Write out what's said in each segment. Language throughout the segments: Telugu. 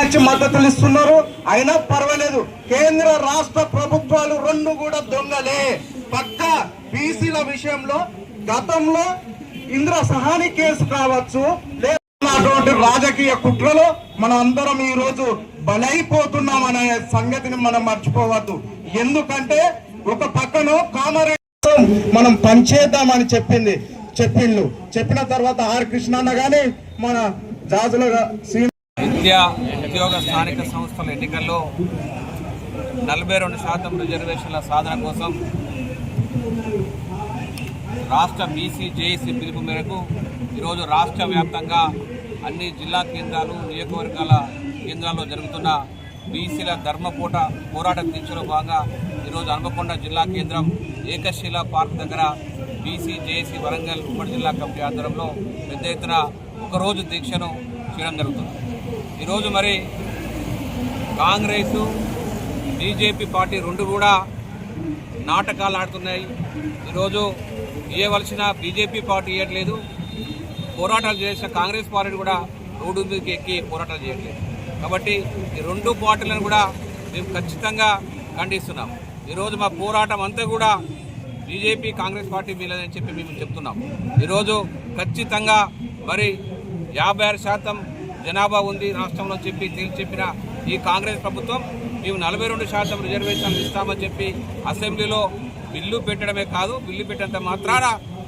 వచ్చి మద్దతులు ఇస్తున్నారు. అయినా పర్వాలేదు. కేంద్ర రాష్ట్ర ప్రభుత్వాలు రెండు కూడా దొంగలే. పక్క బీసీల విషయంలో గతంలో ఇంద్ర సహాని కేసు కావచ్చు లేనటువంటి రాజకీయ కుట్రలో మనం అందరం ఈ రోజు బలైపోతున్నాం అనే సంగతిని మనం మర్చిపోవద్దు. ఎందుకంటే ఒక పక్కన కామారెడ్డి మనం పనిచేద్దామని చెప్పింది చెప్పిండు. చెప్పిన తర్వాత ఆర్ కృష్ణన్న గాని మన జాజుల శ్రీ ఉద్యోగ స్థానిక సంస్థల ఎన్నికల్లో నలభై రెండు శాతం రిజర్వేషన్ల సాధన కోసం రాష్ట్ర బీసీ జేఏసీ పిలుపు మేరకు ఈరోజు రాష్ట్ర వ్యాప్తంగా అన్ని జిల్లా కేంద్రాలు నియోజకవర్గాల కేంద్రాల్లో జరుగుతున్న బీసీల ధర్మపోట పోరాట దీక్షలో భాగంగా ఈరోజు హన్మకొండ జిల్లా కేంద్రం ఏకశిల పార్క్ దగ్గర బీసీ జేఏసీ వరంగల్ ఉమ్మడి జిల్లా కమిటీ ఆధ్వర్యంలో పెద్ద ఎత్తున ఒకరోజు దీక్షను చేయడం జరుగుతుంది. ఈరోజు మరి కాంగ్రెస్ బీజేపీ పార్టీ రెండు కూడా నాటకాలు ఆడుతున్నాయి. ఈరోజు ఇవ్వవలసిన బీజేపీ పార్టీ ఇవ్వట్లేదు పోరాటాలు చేసిన కాంగ్రెస్ పార్టీ కూడా రోడ్డు మీదకి ఎక్కి పోరాటాలు చేయట్లేదు. కాబట్టి ఈ రెండు పార్టీలను కూడా మేము ఖచ్చితంగా ఖండిస్తున్నాం. ఈరోజు మా పోరాటం అంతా కూడా బీజేపీ కాంగ్రెస్ పార్టీ మీదని చెప్పి మేము చెప్తున్నాం. ఈరోజు ఖచ్చితంగా మరి యాభై ఆరు శాతం జనాభా ఉంది రాష్ట్రంలో చెప్పి తేల్చి చెప్పిన ఈ కాంగ్రెస్ ప్రభుత్వం మేము నలభై రెండు శాతం రిజర్వేషన్లు ఇస్తామని చెప్పి అసెంబ్లీలో బిల్లు పెట్టడమే కాదు బిల్లు పెట్టినంత మాత్రాన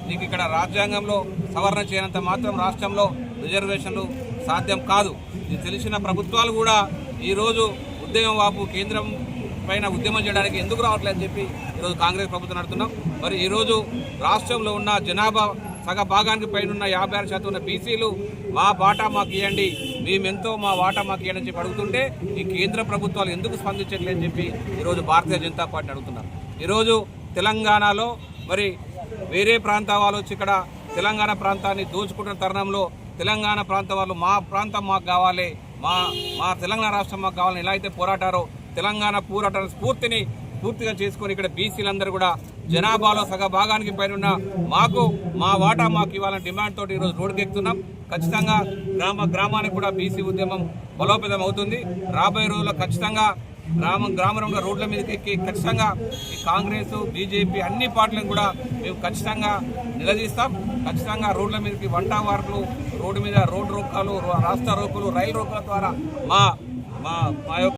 నీకు ఇక్కడ రాజ్యాంగంలో సవరణ చేయనంత మాత్రం రాష్ట్రంలో రిజర్వేషన్లు సాధ్యం కాదు. ఇది తెలిసిన ప్రభుత్వాలు కూడా ఈరోజు ఉద్యమం వాపు కేంద్రం పైన ఉద్యమం చేయడానికి ఎందుకు రావట్లేదని చెప్పి ఈరోజు కాంగ్రెస్ ప్రభుత్వం నడుతున్నాం మరి ఈరోజు రాష్ట్రంలో ఉన్న జనాభా సగ భాగానికి పైన ఉన్న యాభై ఆరు శాతం ఉన్న బీసీలు మా బాటా మాకు ఇవ్వండి మేమెంతో మా వాటా మాకు ఇవ్వండి చెప్పి అడుగుతుంటే ఈ కేంద్ర ప్రభుత్వాలు ఎందుకు స్పందించట్లేదని చెప్పి ఈరోజు భారతీయ జనతా పార్టీ అడుగుతున్నారు. ఈరోజు తెలంగాణలో మరి వేరే ప్రాంత వాళ్ళు వచ్చి ఇక్కడ తెలంగాణ ప్రాంతాన్ని దోచుకుంటున్న తరుణంలో తెలంగాణ ప్రాంత వాళ్ళు మా ప్రాంతం మాకు కావాలి మా మా తెలంగాణ రాష్ట్రం మాకు కావాలని ఎలా అయితే పోరాటారో తెలంగాణ పోరాట స్ఫూర్తిని పూర్తిగా చేసుకొని ఇక్కడ బీసీలందరూ కూడా జనాభాలో సగ భాగానికి పైన ఉన్న మాకు మా వాటా మాకు ఇవ్వాలని డిమాండ్ తోటి ఈరోజు రోడ్డుకెక్కుతున్నాం ఖచ్చితంగా గ్రామ గ్రామానికి కూడా బీసీ ఉద్యమం బలోపేతం అవుతుంది. రాబోయే రోజుల్లో ఖచ్చితంగా గ్రామం గ్రామంలో రోడ్ల మీదకి ఎక్కి ఖచ్చితంగా ఈ కాంగ్రెస్ బీజేపీ అన్ని పార్టీలను కూడా మేము ఖచ్చితంగా నిలదీస్తాం. ఖచ్చితంగా రోడ్ల మీదకి వంట వార్పులు రోడ్డు మీద రోడ్డు రోకాలు రాస్తా రోకులు రైలు రోకుల ద్వారా మా మా మా యొక్క